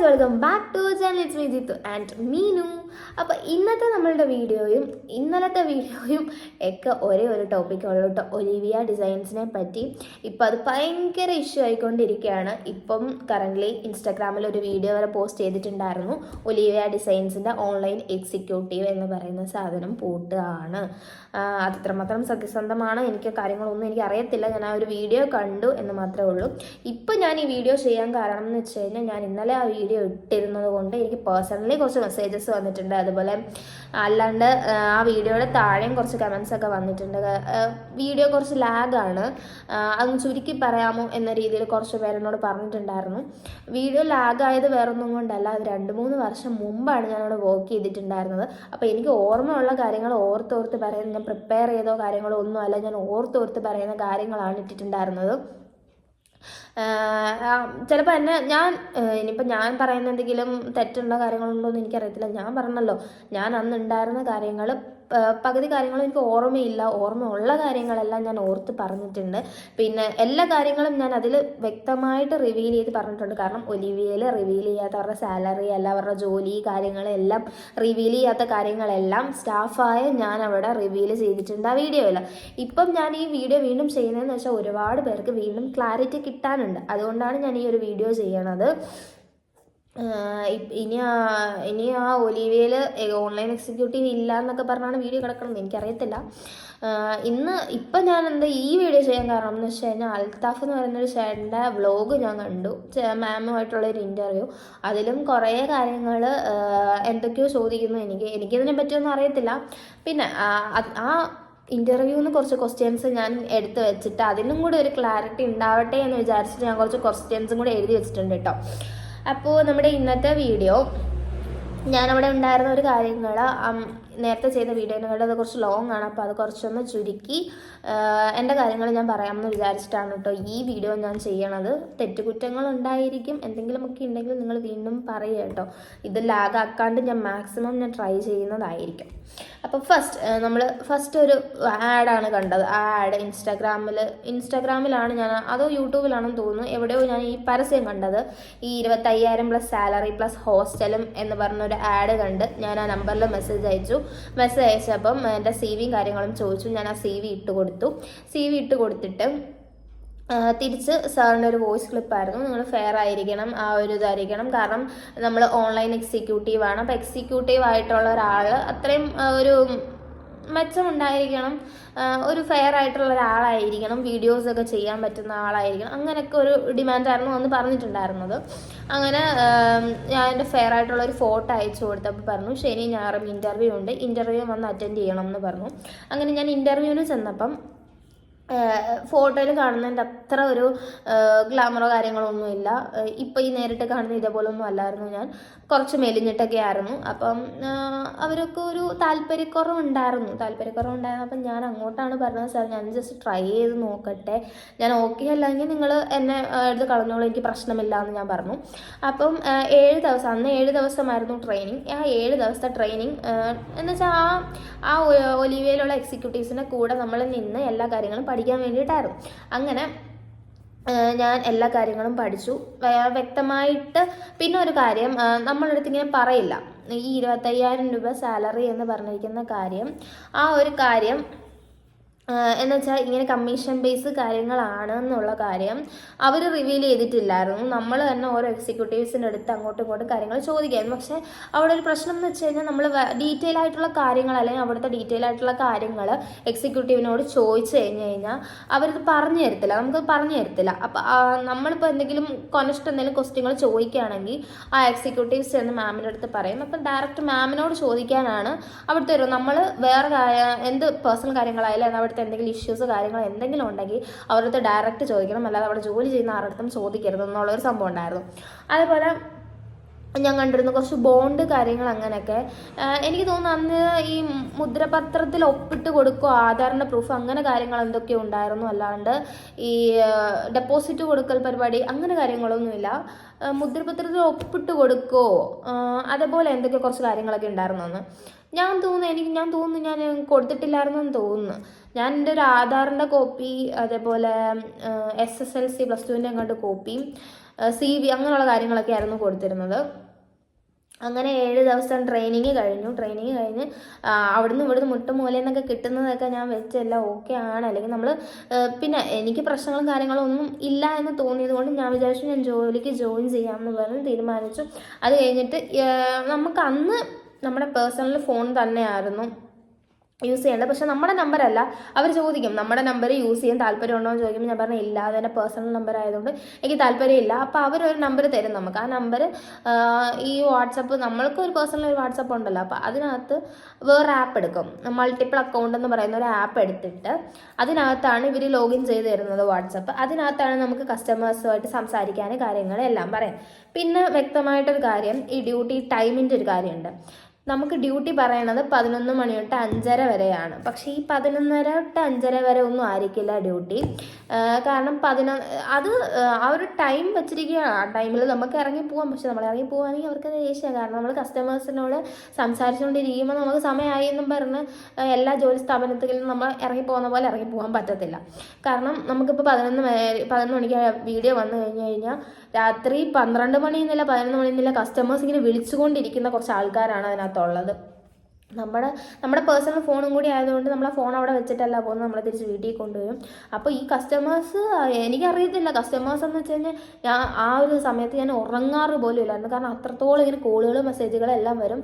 Guys welcome back to channel it's me Jithu and Meenu അപ്പോൾ ഇന്നത്തെ നമ്മളുടെ വീഡിയോയും ഇന്നലത്തെ വീഡിയോയും ഒക്കെ ഒരേ ഒരു ടോപ്പിക് ഉള്ളൂ കേട്ടോ. ഒലിവിയ ഡിസൈൻസിനെ പറ്റി. ഇപ്പം അത് ഭയങ്കര ഇഷ്യൂ ആയിക്കൊണ്ടിരിക്കുകയാണ്. ഇപ്പം കറന്റ്ലി ഇൻസ്റ്റാഗ്രാമിൽ ഒരു വീഡിയോ വരെ പോസ്റ്റ് ചെയ്തിട്ടുണ്ടായിരുന്നു. ഒലിവിയ ഡിസൈൻസിന്റെ ഓൺലൈൻ എക്സിക്യൂട്ടീവ് എന്ന് പറയുന്ന സാധനം പൂട്ടുകയാണ്. അതിത്രമാത്രം സത്യസന്ധമാണ്. എനിക്ക് കാര്യങ്ങളൊന്നും എനിക്ക് അറിയത്തില്ല. ഞാൻ ആ ഒരു വീഡിയോ കണ്ടു എന്ന് മാത്രമേ ഉള്ളൂ. ഇപ്പം ഞാൻ ഈ വീഡിയോ ചെയ്യാൻ കാരണം എന്ന് വെച്ച് കഴിഞ്ഞാൽ ഞാൻ ഇന്നലെ ആ വീഡിയോ ഇട്ടിരുന്നത് കൊണ്ട് എനിക്ക് പേഴ്സണലി കുറച്ച് മെസ്സേജസ് വന്നിട്ടുണ്ട്. അതുപോലെ അല്ലാണ്ട് ആ വീഡിയോയുടെ താഴെയും കുറച്ച് കമൻസ് ഒക്കെ വന്നിട്ടുണ്ട്. വീഡിയോ കുറച്ച് ലാഗാണ് അതൊന്ന് ചുരുക്കി പറയാമോ എന്ന രീതിയിൽ കുറച്ച് പേരെന്നോട് പറഞ്ഞിട്ടുണ്ടായിരുന്നു. വീഡിയോ ലാഗായത് വേറൊന്നും കൊണ്ടല്ല. അത് രണ്ട് മൂന്ന് വർഷം മുമ്പാണ് ഞാനവിടെ വർക്ക് ചെയ്തിട്ടുണ്ടായിരുന്നത്. അപ്പോൾ എനിക്ക് ഓർമ്മയുള്ള കാര്യങ്ങൾ ഓർത്തോർത്ത് പറയുന്ന ഞാൻ പ്രിപ്പയർ ചെയ്തോ കാര്യങ്ങളോ ഒന്നും അല്ല ഞാൻ ഓർത്തോർത്ത് പറയുന്ന കാര്യങ്ങളാണ് ഇട്ടിട്ടുണ്ടായിരുന്നത്. ചിലപ്പോൾ എന്നെ ഞാൻ ഇനിയിപ്പോൾ ഞാൻ പറയുന്ന എന്തെങ്കിലും തെറ്റുള്ള കാര്യങ്ങളുണ്ടോ എന്ന് എനിക്കറിയത്തില്ല. ഞാൻ പറഞ്ഞല്ലോ ഞാൻ അന്ന് ഉണ്ടായിരുന്ന കാര്യങ്ങൾ പകുതി കാര്യങ്ങളും എനിക്ക് ഓർമ്മയില്ല. ഓർമ്മ ഉള്ള കാര്യങ്ങളെല്ലാം ഞാൻ ഓർത്ത് പറഞ്ഞിട്ടുണ്ട്. പിന്നെ എല്ലാ കാര്യങ്ങളും ഞാൻ അതിൽ വ്യക്തമായിട്ട് റിവീൽ ചെയ്ത് പറഞ്ഞിട്ടുണ്ട്. കാരണം ഒലിവിയയിൽ റിവീൽ ചെയ്യാത്ത അവരുടെ സാലറി അല്ല അവരുടെ ജോലി കാര്യങ്ങളെല്ലാം റിവീൽ ചെയ്യാത്ത കാര്യങ്ങളെല്ലാം സ്റ്റാഫായ ഞാൻ അവിടെ റിവീൽ ചെയ്തിട്ടുണ്ട് ആ വീഡിയോയിൽ. ഇപ്പം ഞാൻ ഈ വീഡിയോ വീണ്ടും ചെയ്യുന്നതെന്ന് വെച്ചാൽ ഒരുപാട് പേർക്ക് വീണ്ടും ക്ലാരിറ്റി കിട്ടാനുണ്ട്. അതുകൊണ്ടാണ് ഞാൻ ഈ ഒരു വീഡിയോ ചെയ്യണത്. ഇനി ആ ഇനി ആ ഒലിവിയയിൽ ഓൺലൈൻ എക്സിക്യൂട്ടീവ് ഇല്ല എന്നൊക്കെ പറഞ്ഞാണ് വീഡിയോ കിടക്കുന്നത്. എനിക്കറിയത്തില്ല. ഇന്ന് ഇപ്പം ഞാൻ എന്താ ഈ വീഡിയോ ചെയ്യാൻ കാരണം എന്ന് വെച്ച് കഴിഞ്ഞാൽ അൽത്താഫ് എന്ന് പറയുന്ന ഒരു ചേട്ടന്റെ വ്ലോഗ് ഞാൻ കണ്ടു. മാമുമായിട്ടുള്ള ഒരു ഇന്റർവ്യൂ. അതിലും കുറേ കാര്യങ്ങൾ എന്തൊക്കെയോ ചോദിക്കുന്നു എനിക്ക്. എനിക്കിതിനെ പറ്റിയൊന്നും അറിയത്തില്ല. പിന്നെ ആ ഇന്റർവ്യൂന്ന് കുറച്ച് ക്വസ്റ്റ്യൻസ് ഞാൻ എടുത്ത് വെച്ചിട്ട് അതിനും കൂടി ഒരു ക്ലാരിറ്റി ഉണ്ടാവട്ടെ എന്ന് വിചാരിച്ചിട്ട് ഞാൻ കുറച്ച് ക്വസ്റ്റ്യൻസും കൂടി എഴുതി വെച്ചിട്ടുണ്ട് കേട്ടോ. അപ്പോൾ നമ്മുടെ ഇന്നത്തെ വീഡിയോ ഞാൻ അവിടെ ഉണ്ടായിരുന്ന ഒരു കാര്യങ്ങൾ നേരത്തെ ചെയ്ത വീഡിയോയിനെക്കാളും അത് കുറച്ച് ലോങ് ആണ്. അപ്പോൾ അത് കുറച്ചൊന്ന് ചുരുക്കി എന്റെ കാര്യങ്ങൾ ഞാൻ പറയാമെന്ന് വിചാരിച്ചിട്ടാണ് കേട്ടോ ഈ വീഡിയോ ഞാൻ ചെയ്യണത്. തെറ്റുകുറ്റങ്ങൾ ഉണ്ടായിരിക്കും എന്തെങ്കിലുമൊക്കെ ഉണ്ടെങ്കിൽ നിങ്ങൾ വീണ്ടും പറയുക കേട്ടോ. ഇത് ലാഗാക്കാണ്ട് ഞാൻ മാക്സിമം ഞാൻ ട്രൈ ചെയ്യുന്നതായിരിക്കും. അപ്പോൾ ഫസ്റ്റ് നമ്മൾ ഫസ്റ്റ് ഒരു ആഡാണ് കണ്ടത്. ആ ആഡ് ഇൻസ്റ്റാഗ്രാമിൽ ഇൻസ്റ്റാഗ്രാമിലാണ് ഞാൻ അതോ യൂട്യൂബിലാണെന്ന് തോന്നുന്നു. എവിടെയോ ഞാൻ ഈ പരസ്യം കണ്ടത്. ഈ ഇരുപത്തയ്യായിരം പ്ലസ് സാലറി പ്ലസ് ഹോസ്റ്റലും എന്ന് പറഞ്ഞൊരു ആഡ് കണ്ട് ഞാൻ ആ നമ്പറിൽ മെസ്സേജ് അയച്ചു. മെസ്സേജ് അയച്ചപ്പം എന്റെ സി വിയും കാര്യങ്ങളും ചോദിച്ചു. ഞാൻ ആ സി വി ഇട്ട് കൊടുത്തു. സി വി ഇട്ട് കൊടുത്തിട്ട് തിരിച്ച് സാറിന്റെ ഒരു വോയിസ് ക്ലിപ്പായിരുന്നു നിങ്ങൾ ഫെയർ ആയിരിക്കണം ആ ഒരു ഇതായിരിക്കണം. കാരണം നമ്മൾ ഓൺലൈൻ എക്സിക്യൂട്ടീവ് ആണ്. എക്സിക്യൂട്ടീവ് ആയിട്ടുള്ള ഒരാൾ അത്രയും ഒരു മെച്ചമുണ്ടായിരിക്കണം. ഒരു ഫെയർ ആയിട്ടുള്ള ഒരാളായിരിക്കണം. വീഡിയോസൊക്കെ ചെയ്യാൻ പറ്റുന്ന ആളായിരിക്കണം. അങ്ങനെയൊക്കെ ഒരു ഡിമാൻഡായിരുന്നു അന്ന് പറഞ്ഞിട്ടുണ്ടായിരുന്നത്. അങ്ങനെ ഞാൻ എന്റെ ഫെയർ ആയിട്ടുള്ള ഒരു ഫോട്ടോ അയച്ചു കൊടുത്തപ്പോൾ പറഞ്ഞു ശനി ഞായറും ഇന്റർവ്യൂ ഉണ്ട്. ഇന്റർവ്യൂ വന്ന് അറ്റൻഡ് ചെയ്യണം എന്ന് പറഞ്ഞു. അങ്ങനെ ഞാൻ ഇന്റർവ്യൂവിന് ചെന്നപ്പം ഫോട്ടോയിൽ കാണുന്നതിന്റെ അത്ര ഒരു ഗ്ലാമറോ കാര്യങ്ങളോ ഒന്നുമില്ല. ഇപ്പോൾ ഈ നേരിട്ട് കാണുന്ന ഇതേപോലൊന്നും അല്ലായിരുന്നു ഞാൻ. കുറച്ച് മെലിഞ്ഞിട്ടൊക്കെ ആയിരുന്നു. അപ്പം അവരൊക്കെ ഒരു താല്പര്യക്കുറവുണ്ടായിരുന്നു. താല്പര്യക്കുറവുണ്ടായിരുന്നു. അപ്പം ഞാൻ അങ്ങോട്ടാണ് പറഞ്ഞത് സാർ ഞാൻ ജസ്റ്റ് ട്രൈ ചെയ്ത് നോക്കട്ടെ. ഞാൻ ഓക്കെ അല്ലെങ്കിൽ നിങ്ങൾ എന്നെ എടുത്ത് കളഞ്ഞോളൂ എനിക്ക് പ്രശ്നമില്ല എന്ന് ഞാൻ പറഞ്ഞു. അപ്പം ഏഴ് ദിവസം അന്ന് ഏഴ് ദിവസമായിരുന്നു ട്രെയിനിങ് ആ ഏഴ് ദിവസത്തെ ട്രെയിനിങ് എന്ന് വെച്ചാൽ ആ ആ ഒലിവിയയിലുള്ള എക്സിക്യൂട്ടീവ്സിന്റെ കൂടെ നമ്മൾ നിന്ന് എല്ലാ കാര്യങ്ങളും പഠിക്കാൻ വേണ്ടിയിട്ടായിരുന്നു. അങ്ങനെ ഞാൻ എല്ലാ കാര്യങ്ങളും പഠിച്ചു. വ്യക്തമായിട്ട് പിന്നെ ഒരു കാര്യം നമ്മളടുത്ത് ഇങ്ങനെ പറയില്ല. ഈ ഇരുപത്തയ്യായിരം രൂപ സാലറി എന്ന് പറഞ്ഞിരിക്കുന്ന കാര്യം ആ ഒരു കാര്യം എന്ന് വെച്ചാൽ ഇങ്ങനെ കമ്മീഷൻ ബേസ് കാര്യങ്ങളാണ് എന്നുള്ള കാര്യം അവർ റിവീൽ ചെയ്തിട്ടില്ലായിരുന്നു. നമ്മൾ തന്നെ ഓരോ എക്സിക്യൂട്ടീവ്സിന്റെ അടുത്ത് അങ്ങോട്ടും ഇങ്ങോട്ടും കാര്യങ്ങൾ ചോദിക്കായിരുന്നു. പക്ഷേ അവിടെ ഒരു പ്രശ്നം എന്ന് വെച്ച് കഴിഞ്ഞാൽ നമ്മൾ ഡീറ്റെയിൽ ആയിട്ടുള്ള കാര്യങ്ങൾ അല്ലെങ്കിൽ അവിടുത്തെ ഡീറ്റെയിൽ ആയിട്ടുള്ള കാര്യങ്ങൾ എക്സിക്യൂട്ടീവിനോട് ചോദിച്ചു കഴിഞ്ഞ് കഴിഞ്ഞാൽ അവരത് പറഞ്ഞു തരത്തില്ല. നമുക്ക് പറഞ്ഞു തരത്തില്ല. അപ്പം നമ്മളിപ്പോൾ എന്തെങ്കിലും കൊനസ്റ്റ് എന്തെങ്കിലും ക്വസ്റ്റ്യങ്ങൾ ചോദിക്കുകയാണെങ്കിൽ ആ എക്സിക്യൂട്ടീവ്സ് എന്ന് മാമിന്റെ അടുത്ത് പറയും. അപ്പം ഡയറക്റ്റ് മാമിനോട് ചോദിക്കാനാണ് അവിടുത്തെ ഒരു നമ്മൾ വേറെ എന്ത് പേഴ്സണൽ കാര്യങ്ങളായാലും അല്ലെങ്കിൽ അവിടുത്തെ എന്തെങ്കിലും ഇഷ്യൂസ് കാര്യങ്ങൾ എന്തെങ്കിലും ഉണ്ടെങ്കിൽ അവരടുത്ത് ഡയറക്റ്റ് ചോദിക്കണം. അല്ലാതെ അവിടെ ജോലി ചെയ്യുന്ന ആരുടെ ചോദിക്കരുത് എന്നുള്ളൊരു സംഭവം ഉണ്ടായിരുന്നു. അതേപോലെ ഞാൻ കണ്ടിരുന്നു കുറച്ച് ബോണ്ട് കാര്യങ്ങൾ അങ്ങനെയൊക്കെ. എനിക്ക് തോന്നുന്നു അന്ന് ഈ മുദ്രപത്രത്തിൽ ഒപ്പിട്ട് കൊടുക്കുക ആധാറിന്റെ പ്രൂഫ് അങ്ങനെ കാര്യങ്ങൾ എന്തൊക്കെ ഉണ്ടായിരുന്നു. അല്ലാണ്ട് ഈ ഡെപ്പോസിറ്റ് കൊടുക്കൽ പരിപാടി അങ്ങനെ കാര്യങ്ങളൊന്നുമില്ല. മുദ്രപത്രത്തിൽ ഒപ്പിട്ട് കൊടുക്കുമോ അതേപോലെ എന്തൊക്കെ കുറച്ച് കാര്യങ്ങളൊക്കെ ഉണ്ടായിരുന്നു അന്ന്. ഞാൻ തോന്നുന്നു എനിക്ക് ഞാൻ തോന്നുന്നു ഞാൻ കൊടുത്തിട്ടില്ലായിരുന്നു എന്ന് തോന്നുന്നു. ഞാൻ എന്റെ ഒരു ആധാറിന്റെ കോപ്പി അതേപോലെ S S L C plus ടുവിന്റെ അങ്ങോട്ട് കോപ്പിയും സി വി അങ്ങനെയുള്ള കാര്യങ്ങളൊക്കെ ആയിരുന്നു കൊടുത്തിരുന്നത്. അങ്ങനെ ഏഴ് ദിവസം ട്രെയിനിങ് കഴിഞ്ഞു. ട്രെയിനിങ് കഴിഞ്ഞ് അവിടുന്ന് ഇവിടുന്ന് മുട്ടും മൂലയെന്നൊക്കെ കിട്ടുന്നതൊക്കെ ഞാൻ വെച്ചെല്ലാം ഓക്കെ ആണ്. അല്ലെങ്കിൽ നമ്മൾ പിന്നെ എനിക്ക് പ്രശ്നങ്ങളും കാര്യങ്ങളും ഒന്നും ഇല്ല എന്ന് തോന്നിയത് കൊണ്ട് ഞാൻ വിചാരിച്ചു ഞാൻ ജോലിക്ക് ജോയിൻ ചെയ്യാമെന്ന് പറഞ്ഞ് തീരുമാനിച്ചു. അത് കഴിഞ്ഞിട്ട് നമുക്ക് അന്ന് നമ്മുടെ പേഴ്സണൽ ഫോൺ തന്നെയായിരുന്നു. യൂസ് ചെയ്യേണ്ടത്. പക്ഷെ നമ്മുടെ നമ്പറല്ല അവർ ചോദിക്കും നമ്മുടെ നമ്പർ യൂസ് ചെയ്യാൻ താല്പര്യമുണ്ടോ? എന്ന് ചോദിക്കുമ്പോൾ ഞാൻ പറഞ്ഞു ഇല്ല അതെന്റെ പേഴ്സണൽ നമ്പർ ആയതുകൊണ്ട് എനിക്ക് താല്പര്യമില്ല അപ്പോൾ അവരൊരു നമ്പർ തരും നമുക്ക്. ആ നമ്പർ ഈ വാട്സപ്പ് നമ്മൾക്ക് ഒരു പേഴ്സണൽ ഒരു വാട്സപ്പ് ഉണ്ടല്ലോ. അപ്പോൾ അതിനകത്ത് വേറെ ആപ്പ് എടുക്കും. മൾട്ടിപ്പിൾ അക്കൗണ്ട് എന്ന് പറയുന്ന ഒരു ആപ്പ് എടുത്തിട്ട് അതിനകത്താണ് ഇവർ ലോഗിൻ ചെയ്ത് തരുന്നത് വാട്സപ്പ് അതിനകത്താണ് നമുക്ക് കസ്റ്റമേഴ്സുമായിട്ട് സംസാരിക്കാനും കാര്യങ്ങളെല്ലാം പറയാം പിന്നെ വ്യക്തമായിട്ടൊരു കാര്യം ഈ ഡ്യൂട്ടി ടൈമിന്റെ ഒരു കാര്യമുണ്ട്. നമുക്ക് ഡ്യൂട്ടി പറയണത് പതിനൊന്ന് മണി തൊട്ട് അഞ്ചര വരെയാണ്. പക്ഷേ ഈ പതിനൊന്നര തൊട്ട് അഞ്ചര വരെ ഒന്നും ആയിരിക്കില്ല ഡ്യൂട്ടി. കാരണം പതിനൊന്ന് അത് ആ ഒരു ടൈം വെച്ചിരിക്കുകയാണ്. ആ ടൈമിൽ നമുക്ക് ഇറങ്ങി പോകാം പക്ഷെ നമ്മൾ ഇറങ്ങി പോകുകയാണെങ്കിൽ അവർക്ക് ദേഷ്യമാണ് കാരണം നമ്മൾ കസ്റ്റമേഴ്സിനോട് സംസാരിച്ചുകൊണ്ടിരിക്കുമ്പോൾ നമുക്ക് സമയമായി എന്നും പറഞ്ഞ് എല്ലാ ജോലി സ്ഥാപനത്തിലും നമ്മൾ ഇറങ്ങി പോകുന്ന പോലെ ഇറങ്ങി പോകാൻ പറ്റത്തില്ല. കാരണം നമുക്കിപ്പോൾ പതിനൊന്ന് പതിനൊന്ന് മണിക്ക് വീഡിയോ വന്നു കഴിഞ്ഞ് കഴിഞ്ഞാൽ രാത്രി പന്ത്രണ്ട് മണി എന്നില്ല പതിനൊന്ന് മണി എന്നില്ല കസ്റ്റമേഴ്സ് ഇങ്ങനെ വിളിച്ചുകൊണ്ടിരിക്കുന്ന കുറച്ച് ആൾക്കാരാണ് അതിനകത്തുള്ളത്. നമ്മുടെ നമ്മുടെ പേഴ്സണൽ ഫോണും കൂടി ആയതുകൊണ്ട് നമ്മൾ ഫോൺ അവിടെ വെച്ചിട്ടല്ല പോകുന്നത്. നമ്മളെ തിരിച്ച് വീട്ടിൽ കൊണ്ടുവരും. അപ്പോൾ ഈ കസ്റ്റമേഴ്സ് എനിക്കറിയത്തില്ല. കസ്റ്റമേഴ്സ് എന്ന് വെച്ച് കഴിഞ്ഞാൽ ഞാൻ ആ ഒരു സമയത്ത് ഞാൻ ഉറങ്ങാറ് പോലും ഇല്ലായിരുന്നു. കാരണം അത്രത്തോളം ഇങ്ങനെ കോളുകളും മെസ്സേജുകളും എല്ലാം വരും.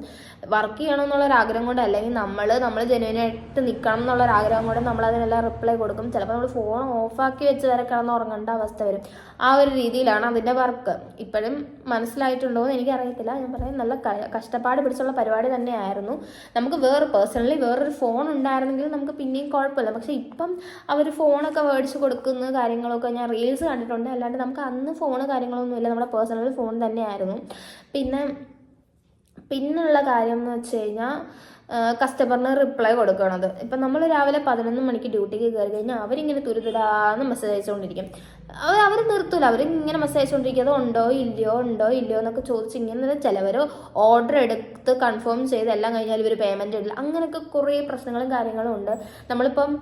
വർക്ക് ചെയ്യണം എന്നുള്ള ഒരു ആഗ്രഹം കൊണ്ട് അല്ലെങ്കിൽ നമ്മൾ നമ്മൾ ജെനുവിനായിട്ട് നിൽക്കണം എന്നുള്ള ഒരു ആഗ്രഹം കൊണ്ട് നമ്മൾ അതിനെല്ലാം റിപ്ലൈ കൊടുക്കും ചിലപ്പോൾ നമ്മൾ ഫോൺ ഓഫാക്കി വെച്ച് വരെ കിടന്ന് ഉറങ്ങേണ്ട അവസ്ഥ വരും. ആ ഒരു രീതിയിലാണ് അതിന്റെ വർക്ക് ഇപ്പോഴും മനസ്സിലായിട്ടുണ്ടോ എന്ന് എനിക്കറിയത്തില്ല. ഞാൻ പറയാം നല്ല കഷ്ടപ്പാട് പിടിച്ചുള്ള പരിപാടി തന്നെയായിരുന്നു. നമുക്ക് വേറെ പേഴ്സണലി വേറൊരു ഫോൺ ഉണ്ടായിരുന്നെങ്കിൽ നമുക്ക് പിന്നെയും കുഴപ്പമില്ല. പക്ഷെ ഇപ്പം അവർ ഫോണൊക്കെ മേടിച്ച് കൊടുക്കുന്ന കാര്യങ്ങളൊക്കെ ഞാൻ റീൽസ് കണ്ടിട്ടുണ്ട്. അല്ലാണ്ട് നമുക്ക് അന്ന് ഫോണ് കാര്യങ്ങളൊന്നുമില്ല നമ്മുടെ പേഴ്സണൽ ഫോൺ തന്നെയായിരുന്നു. പിന്നെ പിന്നുള്ള കാര്യം എന്ന് വെച്ച് കഴിഞ്ഞാൽ കസ്റ്റമറിന് റിപ്ലൈ കൊടുക്കണത്. ഇപ്പം നമ്മൾ രാവിലെ പതിനൊന്ന് മണിക്ക് ഡ്യൂട്ടിക്ക് കയറി കഴിഞ്ഞാൽ അവരിങ്ങനെ തുരുതുരാന്ന് മെസ്സേജ് അയച്ചുകൊണ്ടിരിക്കും. അവർ അവർ നിർത്തൂല. അവർ ഇങ്ങനെ മെസ്സേജ് അയച്ചുകൊണ്ടിരിക്കും. അത് ഉണ്ടോ ഇല്ലയോ? ഉണ്ടോ? ഇല്ലയോ? എന്നൊക്കെ ചോദിച്ച് ഇങ്ങനെ ചിലവർ ഓർഡർ എടുത്ത് കൺഫേം ചെയ്ത് എല്ലാം കഴിഞ്ഞാൽ ഇവർ പേയ്മെന്റ് ഇടില്ല. അങ്ങനെയൊക്കെ കുറേ പ്രശ്നങ്ങളും കാര്യങ്ങളും ഉണ്ട്. നമ്മളിപ്പം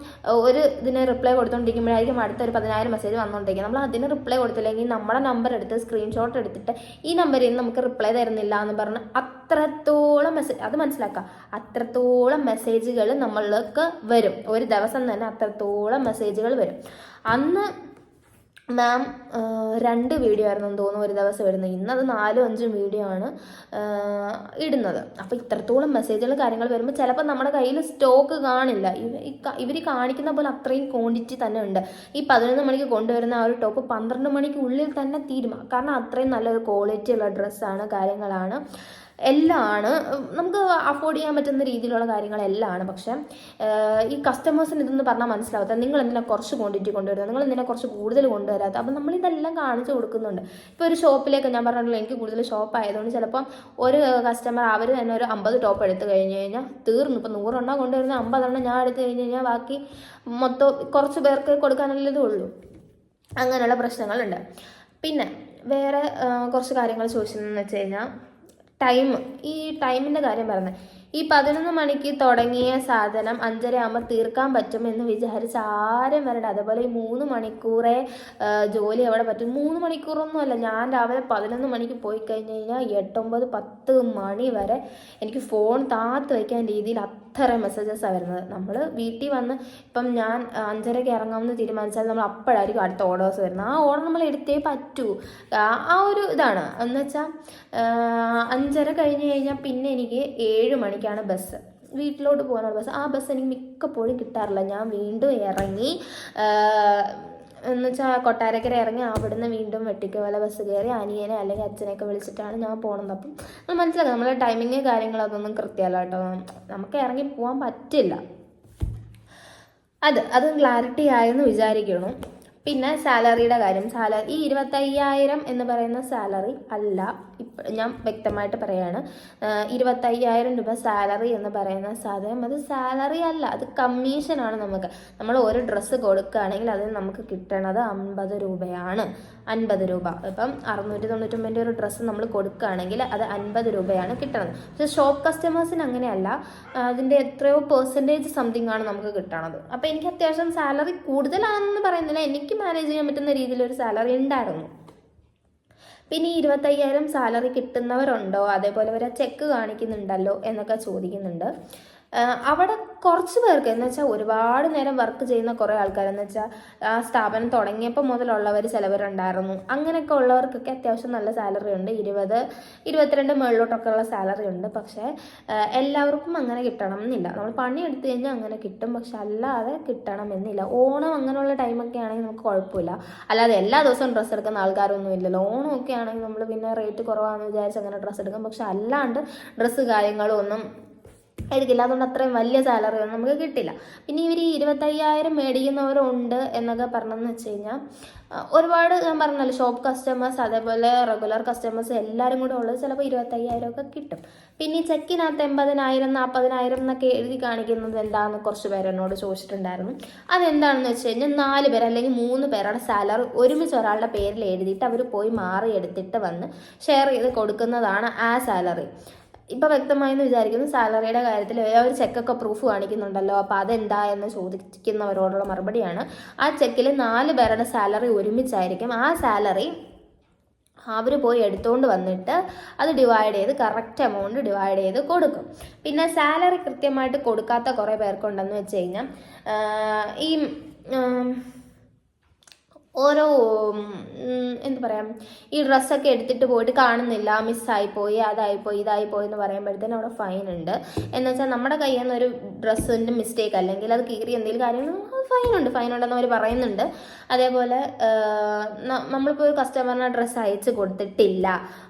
ഒരു ഇതിന് റിപ്ലൈ കൊടുത്തുകൊണ്ടിരിക്കുമ്പോഴായിരിക്കും അടുത്തൊരു പതിനായിരം മെസ്സേജ് വന്നുകൊണ്ടിരിക്കുക നമ്മൾ അതിന് റിപ്ലൈ കൊടുത്തില്ലെങ്കിൽ നമ്മുടെ നമ്പർ എടുത്ത് സ്ക്രീൻഷോട്ട് എടുത്തിട്ട് ഈ നമ്പറിൽ നിന്ന് നമുക്ക് റിപ്ലൈ തരുന്നില്ല എന്ന് പറഞ്ഞ് അത്രത്തോളം മെസ്സേജ് അത് മനസ്സിലാക്കുക അത്രത്തോളം മെസ്സേജുകൾ നമ്മൾക്ക് വരും. ഒരു ദിവസം തന്നെ അത്രത്തോളം മെസ്സേജുകൾ വരും. അന്ന് മാം രണ്ട് വീഡിയോ ആയിരുന്നു തോന്നുന്നു ഒരു ദിവസം ഇടുന്നത്. ഇന്നത് നാലും അഞ്ചും വീഡിയോ ആണ് ഇടുന്നത്. അപ്പോൾ ഇത്രത്തോളം മെസ്സേജുകൾ കാര്യങ്ങൾ വരുമ്പോൾ ചിലപ്പോൾ നമ്മുടെ കയ്യിൽ സ്റ്റോക്ക് കാണില്ല. ഇവർ കാണിക്കുന്ന പോലെ അത്രയും ക്വാണ്ടിറ്റി തന്നെ ഉണ്ട്. ഈ പതിനൊന്ന് മണിക്ക് കൊണ്ടുവരുന്ന ആ ഒരു ടോപ്പ് പന്ത്രണ്ട് മണിക്ക് ഉള്ളിൽ തന്നെ തീരുമാനം കാരണം അത്രയും നല്ലൊരു ക്വാളിറ്റി ഉള്ള ഡ്രസ്സാണ് കാര്യങ്ങളാണ്. എല്ലാം ആണ് നമുക്ക് അഫോർഡ് ചെയ്യാൻ പറ്റുന്ന രീതിയിലുള്ള കാര്യങ്ങളെല്ലാം പക്ഷെ ഈ കസ്റ്റമേഴ്സിന് ഇതെന്ന് പറഞ്ഞാൽ മനസ്സിലാവാത്ത നിങ്ങൾ എന്തിനാ കുറച്ച് ക്വാണ്ടിറ്റി കൊണ്ടുവരുന്നത്? നിങ്ങൾ എന്തിനാ കുറച്ച് കൂടുതൽ കൊണ്ടുവരാത്ത അപ്പം നമ്മൾ ഇതെല്ലാം കാണിച്ചു കൊടുക്കുന്നുണ്ട്. ഇപ്പോൾ ഒരു ഷോപ്പിലേക്ക് ഞാൻ പറഞ്ഞല്ലോ എനിക്ക് കൂടുതൽ ഷോപ്പ് ആയതുകൊണ്ട് ചിലപ്പം ഒരു കസ്റ്റമർ അവർ തന്നെ ഒരു അമ്പത് ടോപ്പ് എടുത്തു കഴിഞ്ഞ് കഴിഞ്ഞാൽ തീർന്നു. ഇപ്പം നൂറെണ്ണം കൊണ്ടുവരുന്ന അമ്പതെണ്ണം ഞാൻ എടുത്തു കഴിഞ്ഞ് കഴിഞ്ഞാൽ ബാക്കി മൊത്തം കുറച്ച് പേർക്ക് കൊടുക്കാനുള്ളതേ ഉള്ളൂ. അങ്ങനെയുള്ള പ്രശ്നങ്ങളുണ്ട്. പിന്നെ വേറെ കുറച്ച് കാര്യങ്ങൾ ചോദിച്ചതെന്ന് വെച്ച് കഴിഞ്ഞാൽ ടൈം ഈ ടൈമിന്റെ കാര്യം പറഞ്ഞത് ഈ പതിനൊന്ന് മണിക്ക് തുടങ്ങിയ സാധനം അഞ്ചര ആകുമ്പോൾ തീർക്കാൻ പറ്റും എന്ന് വിചാരിച്ച് ആരും വരണ്ട. അതുപോലെ ഈ മൂന്ന് മണിക്കൂറെ ജോലി അവിടെ പറ്റും? മൂന്ന് മണിക്കൂറൊന്നുമല്ല ഞാൻ രാവിലെ പതിനൊന്ന് മണിക്ക് പോയി കഴിഞ്ഞ് കഴിഞ്ഞാൽ എട്ടൊമ്പത് പത്ത് മണി വരെ എനിക്ക് ഫോൺ താത്ത് വയ്ക്കാൻ രീതിയിൽ അത്ര മെസ്സേജസാണ് വരുന്നത്. നമ്മൾ വീട്ടിൽ വന്ന് ഇപ്പം ഞാൻ അഞ്ചരയ്ക്ക് ഇറങ്ങാമെന്ന് തീരുമാനിച്ചാൽ നമ്മൾ അപ്പോഴായിരിക്കും അടുത്ത ഓർഡേഴ്സ് വരുന്നത്. ആ ഓർഡർ നമ്മൾ എടുത്തേ പറ്റൂ. ആ ഒരു ഇതാണ്. എന്ന് വെച്ചാൽ അഞ്ചര കഴിഞ്ഞ് കഴിഞ്ഞാൽ പിന്നെ എനിക്ക് ഏഴ് മണിക്കാണ് ബസ് വീട്ടിലോട്ട് പോകാനുള്ള ബസ് ആ ബസ് എനിക്ക് മിക്കപ്പോഴും കിട്ടാറില്ല. ഞാൻ വീണ്ടും ഇറങ്ങി എന്ന് വെച്ചാൽ കൊട്ടാരക്കര ഇറങ്ങി അവിടുന്ന് വീണ്ടും വെട്ടിക്കോല ബസ് കയറി അനിയനെ അല്ലെങ്കിൽ അച്ഛനെയൊക്കെ വിളിച്ചിട്ടാണ് ഞാൻ പോണത്. അപ്പം നമ്മൾ മനസ്സിലാക്കാം. നമ്മളെ ടൈമിങ് കാര്യങ്ങളൊക്കെ ഒന്നും കൃത്യമല്ല കേട്ടോ. നമുക്ക് ഇറങ്ങി പോകാൻ പറ്റില്ല. അത് അതും ക്ലാരിറ്റി ആയെന്ന് വിചാരിക്കുന്നു പിന്നെ സാലറിയുടെ കാര്യം. സാലറി ഈ ഇരുപത്തയ്യായിരം എന്ന് പറയുന്ന സാലറി അല്ല. ഞാൻ വ്യക്തമായിട്ട് പറയാണ്. ഇരുപത്തയ്യായിരം രൂപ സാലറി എന്ന് പറയുന്ന സാധനം അത് സാലറി അല്ല. അത് കമ്മീഷനാണ് നമുക്ക്. നമ്മൾ ഒരു ഡ്രസ്സ് കൊടുക്കുകയാണെങ്കിൽ അതിന് നമുക്ക് കിട്ടണത് അൻപത് രൂപയാണ്. അൻപത് രൂപ. ഇപ്പം അറുന്നൂറ്റി തൊണ്ണൂറ്റൊമ്പതിന്റെ ഒരു ഡ്രസ്സ് നമ്മൾ കൊടുക്കുകയാണെങ്കിൽ അത് അൻപത് രൂപയാണ് കിട്ടണത്. പക്ഷേ ഷോപ്പ് കസ്റ്റമേഴ്സിന് അങ്ങനെയല്ല. അതിന്റെ എത്രയോ പെർസെന്റേജ് സംതിങ് ആണ് നമുക്ക് കിട്ടണത്. അപ്പോൾ എനിക്ക് അത്യാവശ്യം സാലറി കൂടുതലാണെന്ന് പറയുന്നില്ല. എനിക്ക് മാനേജ് ചെയ്യാൻ പറ്റുന്ന രീതിയിൽ ഒരു സാലറി ഉണ്ടായിരുന്നു. പിന്നെ ഈ ഇരുപത്തയ്യായിരം സാലറി കിട്ടുന്നവരുണ്ടോ? അതേപോലെ ഇവരെ ചെക്ക് കാണിക്കുന്നുണ്ടല്ലോ എന്നൊക്കെ ചോദിക്കുന്നുണ്ട്. അവിടെ കുറച്ച് പേർക്ക് എന്ന് വെച്ചാൽ ഒരുപാട് നേരം വർക്ക് ചെയ്യുന്ന കുറേ ആൾക്കാരെന്ന് വെച്ചാൽ ആ സ്ഥാപനം തുടങ്ങിയപ്പോൾ മുതലുള്ളവർ ചിലവരുണ്ടായിരുന്നു അങ്ങനെയൊക്കെ ഉള്ളവർക്കൊക്കെ അത്യാവശ്യം നല്ല സാലറി ഉണ്ട്. ഇരുപത് ഇരുപത്തിരണ്ട് മുകളിലോട്ടൊക്കെ ഉള്ള സാലറി ഉണ്ട്. പക്ഷേ എല്ലാവർക്കും അങ്ങനെ കിട്ടണം എന്നില്ല. നമ്മൾ പണി എടുത്തു കഴിഞ്ഞാൽ അങ്ങനെ കിട്ടും. പക്ഷെ അല്ലാതെ കിട്ടണം എന്നില്ല. ഓണം അങ്ങനെയുള്ള ടൈമൊക്കെ ആണെങ്കിൽ നമുക്ക് കുഴപ്പമില്ല. അല്ലാതെ എല്ലാ ദിവസവും ഡ്രസ്സ് എടുക്കുന്ന ആൾക്കാരൊന്നും ഇല്ലല്ലോ. ഓണമൊക്കെ ആണെങ്കിൽ നമ്മൾ പിന്നെ റേറ്റ് കുറവാണെന്ന് വിചാരിച്ച് അങ്ങനെ ഡ്രസ്സ് എടുക്കും. പക്ഷെ അല്ലാണ്ട് ഡ്രസ്സ് കാര്യങ്ങളും ഒന്നും ആയിരിക്കില്ല അതുകൊണ്ട് അത്രയും വലിയ സാലറി ഒന്നും നമുക്ക് കിട്ടില്ല. പിന്നെ ഇവർ ഈ ഇരുപത്തയ്യായിരം മേടിക്കുന്നവരുണ്ട് എന്നൊക്കെ പറഞ്ഞെന്ന് വെച്ച് കഴിഞ്ഞാൽ ഒരുപാട് ഞാൻ പറഞ്ഞല്ലോ ഷോപ്പ് കസ്റ്റമേഴ്സ് അതേപോലെ റെഗുലർ കസ്റ്റമേഴ്സ് എല്ലാവരും കൂടെ ഉള്ളത് ചിലപ്പോൾ ഇരുപത്തയ്യായിരം ഒക്കെ കിട്ടും. പിന്നെ ഈ ചെക്കിനകത്ത് എൺപതിനായിരം നാൽപ്പതിനായിരം എന്നൊക്കെ എഴുതി കാണിക്കുന്നത് എന്താണെന്ന് കുറച്ച് പേര് എന്നോട് ചോദിച്ചിട്ടുണ്ടായിരുന്നു. അതെന്താണെന്ന് വെച്ച് കഴിഞ്ഞാൽ നാല് പേർ അല്ലെങ്കിൽ മൂന്ന് പേരുടെ സാലറി ഒരുമിച്ച് ഒരാളുടെ പേരിൽ എഴുതിയിട്ട് അവർ പോയി മാറി എടുത്തിട്ട് വന്ന് ഷെയർ ചെയ്ത് കൊടുക്കുന്നതാണ് ആ സാലറി ഇപ്പൊ വ്യക്തമായെന്ന് വിചാരിക്കുന്നു സാലറിയുടെ കാര്യത്തിൽ ഒരു ചെക്കൊക്കെ പ്രൂഫ് കാണിക്കുന്നുണ്ടല്ലോ. അപ്പോൾ അതെന്താ എന്ന് ചോദിക്കുന്നവരോടുള്ള മറുപടിയാണ്. ആ ചെക്കിൽ നാല് പേരുടെ സാലറി ഒരുമിച്ചായിരിക്കും. ആ സാലറി അവർ പോയി എടുത്തുകൊണ്ട് വന്നിട്ട് അത് ഡിവൈഡ് ചെയ്ത് കറക്റ്റ് എമൗണ്ട് ഡിവൈഡ് ചെയ്ത് കൊടുക്കും. പിന്നെ സാലറി കൃത്യമായിട്ട് കൊടുക്കാത്ത കുറേ പേർക്കുണ്ടെന്ന് വെച്ച് കഴിഞ്ഞാൽ ഈ ഓരോ എന്ത് പറയാം ഈ ഡ്രസ്സൊക്കെ എടുത്തിട്ട് പോയിട്ട് കാണുന്നില്ല മിസ്സായിപ്പോയി അതായിപ്പോയി പോയി എന്ന് പറയുമ്പോഴത്തേനും അവിടെ ഫൈൻ ഉണ്ട്. എന്ന് വെച്ചാൽ നമ്മുടെ കയ്യിൽ നിന്ന് ഒരു ഡ്രസ്സിന്റെ മിസ്റ്റേക്ക് അല്ലെങ്കിൽ അത് കീറി എന്തെങ്കിലും കാര്യങ്ങൾ ഫൈൻ ഉണ്ട് ഫൈൻ ഉണ്ടെന്ന് അവർ പറയുന്നുണ്ട്. അതേപോലെ നമ്മളിപ്പോൾ ഒരു കസ്റ്റമറിന് ഡ്രസ്സ് അയച്ച് കൊടുത്തിട്ടില്ല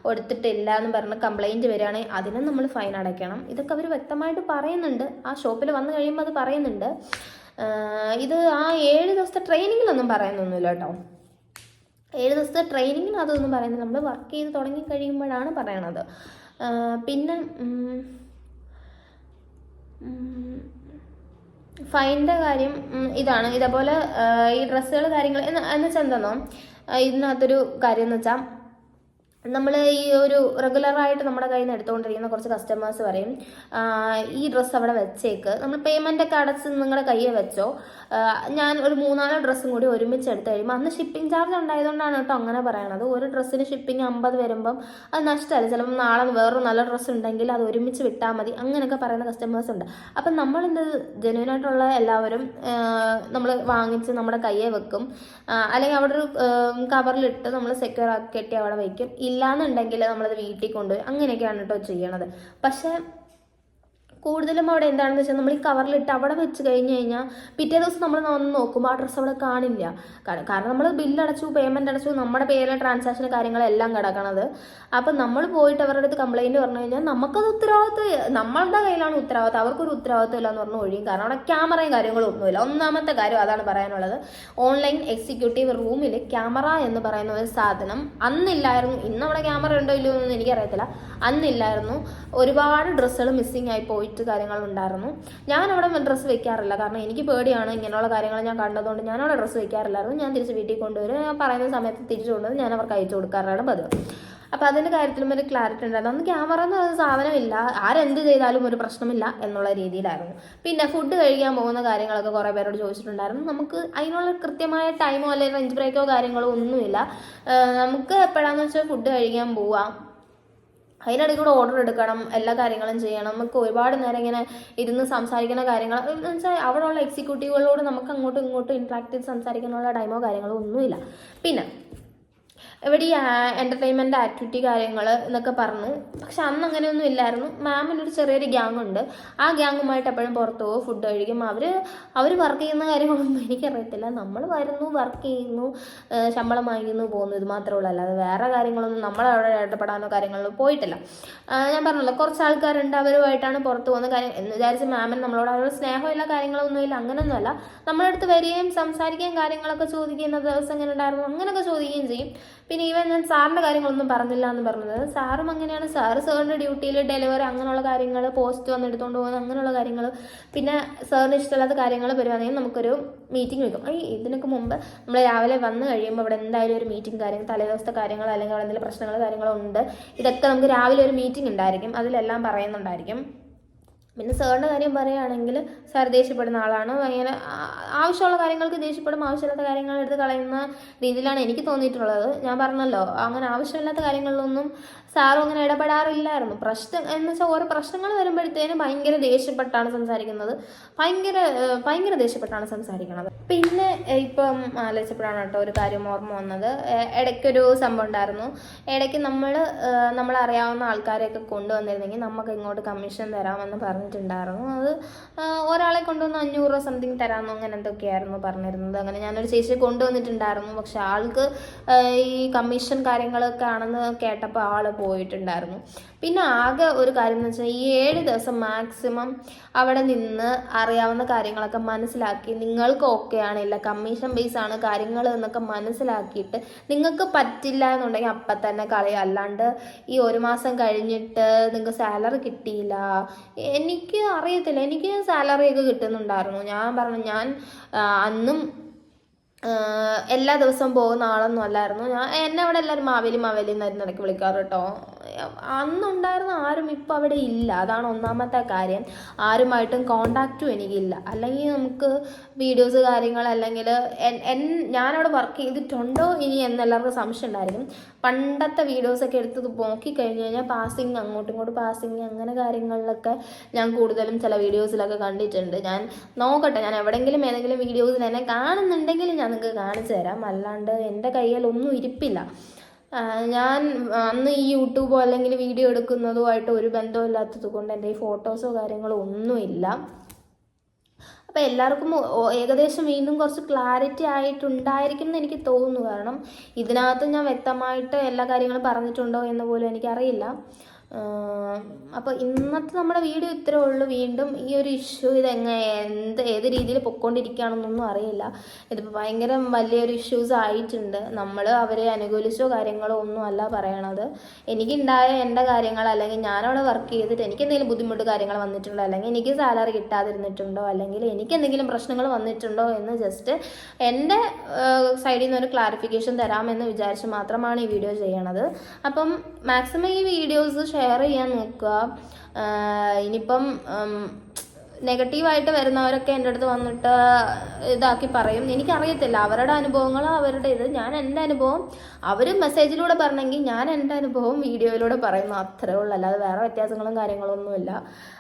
കൊടുത്തിട്ടില്ല എന്ന് പറഞ്ഞ് കംപ്ലൈന്റ് വരികയാണെങ്കിൽ അതിനും നമ്മൾ ഫൈൻ അടയ്ക്കണം. ഇതൊക്കെ അവർ വ്യക്തമായിട്ട് പറയുന്നുണ്ട്. ആ ഷോപ്പിൽ വന്നു കഴിയുമ്പോൾ അത് പറയുന്നുണ്ട്. ഇത് ആ ഏഴ് ദിവസത്തെ ട്രെയിനിങ്ങിലൊന്നും പറയുന്നൊന്നുമില്ല കേട്ടോ. ഏഴ് ദിവസത്തെ ട്രെയിനിങ്ങിൽ അതൊന്നും പറയുന്നില്ല. നമ്മൾ വർക്ക് ചെയ്ത് തുടങ്ങി കഴിയുമ്പോഴാണ് പറയണത്. പിന്നെ ഉം, കാര്യം ഇതാണ്. ഇതേപോലെ ഈ ഡ്രസ്സുകൾ കാര്യങ്ങൾ എന്ന് വെച്ചാൽ എന്താണോ ഇതിനകത്തൊരു കാര്യം എന്ന് വെച്ചാൽ നമ്മൾ ഈ ഒരു റെഗുലറായിട്ട് നമ്മുടെ കയ്യിൽ നിന്ന് എടുത്തുകൊണ്ടിരിക്കുന്ന കുറച്ച് കസ്റ്റമേഴ്സ് പറയും ഈ ഡ്രസ്സ് അവിടെ വെച്ചേക്ക്. നമ്മൾ പേയ്മെന്റ് ഒക്കെ അടച്ച് നിങ്ങളുടെ കയ്യിൽ വെച്ചോ? ഞാൻ ഒരു മൂന്നാലോ ഡ്രസ്സും കൂടി ഒരുമിച്ച് എടുത്ത് കഴിയുമ്പോൾ അന്ന് ഷിപ്പിംഗ് ചാർജ് ഉണ്ടായതുകൊണ്ടാണ് കേട്ടോ അങ്ങനെ പറയണത്. ഒരു ഡ്രസ്സിന് ഷിപ്പിംഗ് അമ്പത് വരുമ്പം അത് നഷ്ടമല്ല ചിലപ്പോൾ നാളെ വേറൊരു നല്ല ഡ്രസ്സ് ഉണ്ടെങ്കിൽ അത് ഒരുമിച്ച് വിട്ടാൽ മതി. അങ്ങനെയൊക്കെ പറയുന്ന കസ്റ്റമേഴ്സ് ഉണ്ട്. അപ്പം നമ്മളെന്ത് ജെന്യൂനായിട്ടുള്ള എല്ലാവരും നമ്മൾ വാങ്ങിച്ച് നമ്മുടെ കയ്യെ വെക്കും. അല്ലെങ്കിൽ അവിടെ ഒരു കവറിലിട്ട് നമ്മൾ സെക്യൂർ ആക്കി കെട്ടി അവിടെ വയ്ക്കും ഇല്ലാന്നുണ്ടെങ്കിൽ നമ്മളത് വീട്ടിൽ കൊണ്ടുപോയി. അങ്ങനെയൊക്കെയാണ് കേട്ടോ ചെയ്യണത്. പക്ഷേ കൂടുതലും അവിടെ എന്താണെന്ന് വെച്ചാൽ നമ്മൾ ഈ കവറിലിട്ട് അവിടെ വെച്ച് കഴിഞ്ഞ് കഴിഞ്ഞാൽ പിറ്റേ ദിവസം നമ്മൾ വന്ന് നോക്കുമ്പോൾ ആ ഡ്രസ്സ് അവിടെ കാണില്ല. കാരണം നമ്മൾ ബില്ല് അടച്ചു പേയ്മെന്റ് അടച്ചു നമ്മുടെ പേരിലെ ട്രാൻസാക്ഷൻ കാര്യങ്ങളെല്ലാം കിടക്കണത്. അപ്പം നമ്മൾ പോയിട്ട് അവരുടെ അടുത്ത് കംപ്ലൈന്റ് പറഞ്ഞു കഴിഞ്ഞാൽ നമുക്കത് ഉത്തരവാദിത്വം നമ്മളുടെ കയ്യിലാണ് ഉത്തരവാദിത്വം അവർക്കൊരു ഉത്തരവാദിത്വം ഇല്ല പറഞ്ഞു ഒഴിയും. കാരണം അവിടെ ക്യാമറയും കാര്യങ്ങളും ഒന്നുമില്ല. ഒന്നാമത്തെ കാര്യം അതാണ് പറയാനുള്ളത്. ഓൺലൈൻ എക്സിക്യൂട്ടീവ് റൂമിൽ ക്യാമറ എന്ന് പറയുന്ന ഒരു സാധനം അന്നില്ലായിരുന്നു. ഇന്നവിടെ ക്യാമറ ഉണ്ടോ ഇല്ലയോ എന്നൊന്നും എനിക്കറിയത്തില്ല. അന്നില്ലായിരുന്നു. ഒരുപാട് ഡ്രസ്സുകൾ മിസ്സിങ് ആയി പോയിട്ട് കാര്യങ്ങളുണ്ടായിരുന്നു. ഞാൻ അവിടെ ഡ്രസ്സ് വെക്കാറില്ല. കാരണം എനിക്ക് പേടിയാണ് ഇങ്ങനെയുള്ള കാര്യങ്ങൾ ഞാൻ കണ്ടതുകൊണ്ട് ഞാൻ അവിടെ ഡ്രസ്സ് വെക്കാറില്ലായിരുന്നു. ഞാൻ തിരിച്ച് വീട്ടിൽ കൊണ്ടുവരും. ഞാൻ പറയുന്ന സമയത്ത് തിരിച്ചു കൊണ്ടുവന്ന് ഞാൻ അവർക്ക് അയച്ചു കൊടുക്കാറാണ് പതിവ്. അപ്പോൾ അതിന്റെ കാര്യത്തിലും ഒരു ക്ലാരിറ്റി ഉണ്ടായിരുന്നു. അന്ന് ക്യാമറ എന്ന് പറയുന്ന സാധനമില്ല. ആരെന്ത് ചെയ്താലും ഒരു പ്രശ്നമില്ല എന്നുള്ള രീതിയിലായിരുന്നു. പിന്നെ ഫുഡ് കഴിക്കാൻ പോകുന്ന കാര്യങ്ങളൊക്കെ കുറേ പേരോട് ചോദിച്ചിട്ടുണ്ടായിരുന്നു. നമുക്ക് അതിനുള്ള കൃത്യമായ ടൈമോ അല്ലെങ്കിൽ ലഞ്ച് ബ്രേക്കോ കാര്യങ്ങളോ ഒന്നുമില്ല. നമുക്ക് എപ്പോഴാന്ന് വെച്ചാൽ ഫുഡ് കഴിക്കാൻ പോവാം. അതിനിടയിൽ കൂടെ ഓർഡർ എടുക്കണം എല്ലാ കാര്യങ്ങളും ചെയ്യണം. നമുക്ക് ഒരുപാട് നേരം ഇങ്ങനെ ഇരുന്ന് സംസാരിക്കുന്ന കാര്യങ്ങൾ. എന്ന് വെച്ചാൽ അവിടെയുള്ള എക്സിക്യൂട്ടീവുകളോട് നമുക്ക് അങ്ങോട്ടും ഇങ്ങോട്ടും ഇൻട്രാക്ട് ചെയ്ത് സംസാരിക്കാനുള്ള ടൈമോ കാര്യങ്ങളോ ഒന്നുമില്ല. പിന്നെ ഇവിടെ ഈ എന്റർടൈൻമെന്റ് ആക്ടിവിറ്റി കാര്യങ്ങൾ എന്നൊക്കെ പറഞ്ഞു. പക്ഷെ അന്ന് അങ്ങനെയൊന്നും ഇല്ലായിരുന്നു. മാമിനൊരു ചെറിയൊരു ഗ്യാങ് ഉണ്ട്. ആ ഗ്യാങ്ങുമായിട്ട് എപ്പോഴും പുറത്ത് പോകും ഫുഡ് കഴിക്കും. അവർ അവർ വർക്ക് ചെയ്യുന്ന കാര്യങ്ങളൊന്നും എനിക്കറിയത്തില്ല. നമ്മൾ വരുന്നു വർക്ക് ചെയ്യുന്നു ശമ്പളം വാങ്ങിക്കുന്നു പോകുന്നു. ഇത് മാത്രമേ ഉള്ളൂ. അല്ലാതെ വേറെ കാര്യങ്ങളൊന്നും നമ്മളവിടെ ഇടപെടാനോ കാര്യങ്ങളോ പോയിട്ടില്ല. ഞാൻ പറഞ്ഞല്ലോ കുറച്ച് ആൾക്കാരുണ്ട്. അവരുമായിട്ടാണ് പുറത്ത് പോകുന്ന കാര്യം. എന്ന് വിചാരിച്ച് മാമിന് നമ്മളോട് അവരോട് സ്നേഹമില്ല കാര്യങ്ങളൊന്നും ഇല്ല. അങ്ങനെയൊന്നുമല്ല നമ്മളടുത്ത് വരികയും സംസാരിക്കുകയും കാര്യങ്ങളൊക്കെ ചോദിക്കുന്ന ദിവസം എങ്ങനെ ഉണ്ടായിരുന്നു? അങ്ങനെയൊക്കെ ചോദിക്കുകയും ചെയ്യും. പിന്നെ ഈവൻ ഞാൻ സാറിന്റെ കാര്യങ്ങളൊന്നും പറഞ്ഞില്ല എന്ന് പറഞ്ഞത്. സാറും അങ്ങനെയാണ്. സാറ് സാറിന്റെ ഡ്യൂട്ടിയിൽ ഡെലിവറി അങ്ങനെയുള്ള കാര്യങ്ങൾ പോസ്റ്റ് വന്ന് എടുത്തുകൊണ്ട് പോകുന്നത് അങ്ങനെയുള്ള കാര്യങ്ങൾ പിന്നെ സാറിന് ഇഷ്ടമില്ലാത്ത കാര്യങ്ങൾ വരുവാണെങ്കിൽ നമുക്കൊരു മീറ്റിംഗ് വെക്കും. ഈ ഇതിനൊക്കെ മുമ്പ് നമ്മൾ രാവിലെ വന്ന് കഴിയുമ്പോൾ ഇവിടെ എന്തായാലും ഒരു മീറ്റിംഗ് കാര്യം തലേദിവസത്തെ കാര്യങ്ങൾ അല്ലെങ്കിൽ അവിടെ എന്തെങ്കിലും പ്രശ്നങ്ങൾ കാര്യങ്ങളോ ഉണ്ട്. ഇതൊക്കെ നമുക്ക് രാവിലെ ഒരു മീറ്റിംഗ് ഉണ്ടായിരിക്കും. അതിലെല്ലാം പറയുന്നുണ്ടായിരിക്കും. പിന്നെ സാറിന്റെ കാര്യം പറയുകയാണെങ്കിൽ സാർ ദേഷ്യപ്പെടുന്ന ആളാണ്. അങ്ങനെ ആവശ്യമുള്ള കാര്യങ്ങൾക്ക് ദേഷ്യപ്പെടും ആവശ്യമില്ലാത്ത കാര്യങ്ങൾ എടുത്ത് കളയുന്ന രീതിയിലാണ് എനിക്ക് തോന്നിയിട്ടുള്ളത്. ഞാൻ പറഞ്ഞല്ലോ അങ്ങനെ ആവശ്യമില്ലാത്ത കാര്യങ്ങളിലൊന്നും സാറും അങ്ങനെ ഇടപെടാറില്ലായിരുന്നു. പ്രശ്നം എന്ന് വെച്ചാൽ ഓരോ പ്രശ്നങ്ങൾ വരുമ്പോഴത്തേനും ഭയങ്കര ദേഷ്യപ്പെട്ടാണ് സംസാരിക്കുന്നത്. ഭയങ്കര ഭയങ്കര ദേഷ്യപ്പെട്ടാണ് സംസാരിക്കുന്നത്. പിന്നെ ഇപ്പം ആലോചിച്ചപ്പോഴാണ് കേട്ടോ ഒരു കാര്യം ഓർമ്മ വന്നത്. ഇടയ്ക്കൊരു സംഭവം ഉണ്ടായിരുന്നു. ഇടയ്ക്ക് നമ്മൾ നമ്മളറിയാവുന്ന ആൾക്കാരെയൊക്കെ കൊണ്ടുവന്നിരുന്നെങ്കിൽ നമുക്ക് ഇങ്ങോട്ട് കമ്മീഷൻ തരാമെന്ന് പറഞ്ഞിട്ടുണ്ടായിരുന്നു. അത് ഒരാളെ കൊണ്ടുവന്ന് അഞ്ഞൂറ് രൂപ സംതിങ് തരാമെന്നോ അങ്ങനെ എന്തൊക്കെയായിരുന്നു പറഞ്ഞിരുന്നത്. അങ്ങനെ ഞാനൊരു ചേച്ചിയെ കൊണ്ടുവന്നിട്ടുണ്ടായിരുന്നു. പക്ഷെ ആൾക്ക് ഈ കമ്മീഷൻ കാര്യങ്ങളൊക്കെ ആണെന്ന് കേട്ടപ്പോൾ ആൾ പോയിട്ടുണ്ടായിരുന്നു. പിന്നെ ആകെ ഒരു കാര്യം എന്ന് വെച്ചാൽ ഈ ഏഴ് ദിവസം മാക്സിമം അവിടെ നിന്ന് അറിയാവുന്ന കാര്യങ്ങളൊക്കെ മനസ്സിലാക്കി നിങ്ങൾക്ക് ഓക്കെ ആണില്ല കമ്മീഷൻ ബേസ് ആണ് കാര്യങ്ങൾ എന്നൊക്കെ മനസ്സിലാക്കിയിട്ട് നിങ്ങൾക്ക് പറ്റില്ല എന്നുണ്ടെങ്കിൽ അപ്പം തന്നെ കളയും. അല്ലാണ്ട് ഈ ഒരു മാസം കഴിഞ്ഞിട്ട് നിങ്ങൾക്ക് സാലറി കിട്ടിയില്ല. എനിക്ക് അറിയത്തില്ല. എനിക്ക് സാലറി ഒക്കെ കിട്ടുന്നുണ്ടായിരുന്നു. ഞാൻ പറഞ്ഞു ഞാൻ അന്നും എല്ലാ ദിവസവും പോകുന്ന ആളൊന്നും അല്ലായിരുന്നു. ഞാൻ എന്നെ അവിടെ എല്ലാവരും മാവേലി മാവേലി എന്നായിരുന്നു ഇടയ്ക്ക് വിളിക്കാറ് കേട്ടോ. അന്നുണ്ടായിരുന്ന ആരും ഇപ്പം അവിടെ ഇല്ല. അതാണ് ഒന്നാമത്തെ കാര്യം. ആരുമായിട്ടും കോണ്ടാക്റ്റും എനിക്കില്ല. അല്ലെങ്കിൽ നമുക്ക് വീഡിയോസ് കാര്യങ്ങൾ അല്ലെങ്കിൽ ഞാനവിടെ വർക്ക് ചെയ്തിട്ടുണ്ടോ ഇനി എന്നെല്ലാവർക്കും സംശയം ഉണ്ടായിരിക്കും. പണ്ടത്തെ വീഡിയോസൊക്കെ എടുത്ത് നോക്കി കഴിഞ്ഞ് കഴിഞ്ഞാൽ പാസിങ് അങ്ങോട്ടും ഇങ്ങോട്ടും പാസിങ് അങ്ങനെ കാര്യങ്ങളിലൊക്കെ ഞാൻ കൂടുതലും ചില വീഡിയോസിലൊക്കെ കണ്ടിട്ടുണ്ട്. ഞാൻ നോക്കട്ടെ ഞാൻ എവിടെയെങ്കിലും ഏതെങ്കിലും വീഡിയോസിൽ എന്നെ കാണുന്നുണ്ടെങ്കിൽ ഞാൻ നിങ്ങൾക്ക് കാണിച്ചു തരാം. അല്ലാണ്ട് എന്റെ കയ്യിൽ ഒന്നും ഇരിപ്പില്ല. ഞാൻ അന്ന് ഈ യൂട്യൂബോ അല്ലെങ്കിൽ വീഡിയോ എടുക്കുന്നതോ ആയിട്ട് ഒരു ബന്ധമില്ലാത്തത് കൊണ്ട് എന്റെ ഈ ഫോട്ടോസോ കാര്യങ്ങളോ ഒന്നുമില്ല. അപ്പോൾ എല്ലാവർക്കും ഏകദേശം വീണ്ടും കുറച്ച് ക്ലാരിറ്റി ആയിട്ടുണ്ടായിരിക്കും എന്ന് എനിക്ക് തോന്നുന്നു. കാരണം ഇതിനകത്ത് ഞാൻ വ്യക്തമായിട്ട് എല്ലാ കാര്യങ്ങളും പറഞ്ഞിട്ടുണ്ടോ എന്ന് പോലും എനിക്കറിയില്ല. അപ്പോൾ ഇന്നത്തെ നമ്മുടെ വീഡിയോ ഇത്രേ ഉള്ളൂ. വീണ്ടും ഈ ഒരു ഇഷ്യൂ ഇതെങ്ങനെ എന്ത് ഏത് രീതിയിൽ പൊക്കോണ്ടിരിക്കുകയാണെന്നൊന്നും അറിയില്ല. ഇതിപ്പോൾ ഭയങ്കര വലിയൊരു ഇഷ്യൂസ് ആയിട്ടുണ്ട്. നമ്മൾ അവരെ അനുകൂലിച്ചോ കാര്യങ്ങളോ ഒന്നും അല്ല പറയണത്. എനിക്കുണ്ടായ എന്റെ കാര്യങ്ങൾ അല്ലെങ്കിൽ ഞാനവിടെ വർക്ക് ചെയ്തിട്ട് എനിക്ക് എന്തെങ്കിലും ബുദ്ധിമുട്ട് കാര്യങ്ങൾ വന്നിട്ടുണ്ടോ? അല്ലെങ്കിൽ എനിക്ക് സാലറി കിട്ടാതിരുന്നിട്ടുണ്ടോ? അല്ലെങ്കിൽ എനിക്ക് എന്തെങ്കിലും പ്രശ്നങ്ങൾ വന്നിട്ടുണ്ടോ എന്ന് ജസ്റ്റ് എന്റെ സൈഡിൽ നിന്ന് ഒരു ക്ലാരിഫിക്കേഷൻ തരാമെന്ന് വിചാരിച്ച് മാത്രമാണ് ഈ വീഡിയോ ചെയ്യണത്. അപ്പം മാക്സിമം ഈ വീഡിയോസ് ഷെയർ ചെയ്യാൻ നോക്കുക ഇനിയിപ്പം നെഗറ്റീവായിട്ട് വരുന്നവരൊക്കെ എന്റെ അടുത്ത് വന്നിട്ട് ഇതാക്കി പറയും. എനിക്കറിയത്തില്ല അവരുടെ അനുഭവങ്ങൾ അവരുടെ ഇത്. ഞാൻ എന്റെ അനുഭവം അവർ മെസ്സേജിലൂടെ പറഞ്ഞെങ്കിൽ ഞാൻ എന്റെ അനുഭവം വീഡിയോയിലൂടെ പറയുന്നു അത്രേ ഉള്ളൂ. അല്ലാതെ വേറെ വ്യത്യാസങ്ങളും കാര്യങ്ങളൊന്നുമില്ല.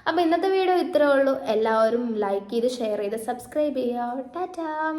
അപ്പോൾ ഇന്നത്തെ വീഡിയോ ഇത്രേ ഉള്ളൂ. എല്ലാവരും ലൈക്ക് ചെയ്ത് ഷെയർ ചെയ്ത് സബ്സ്ക്രൈബ് ചെയ്യുക. ടാറ്റാ.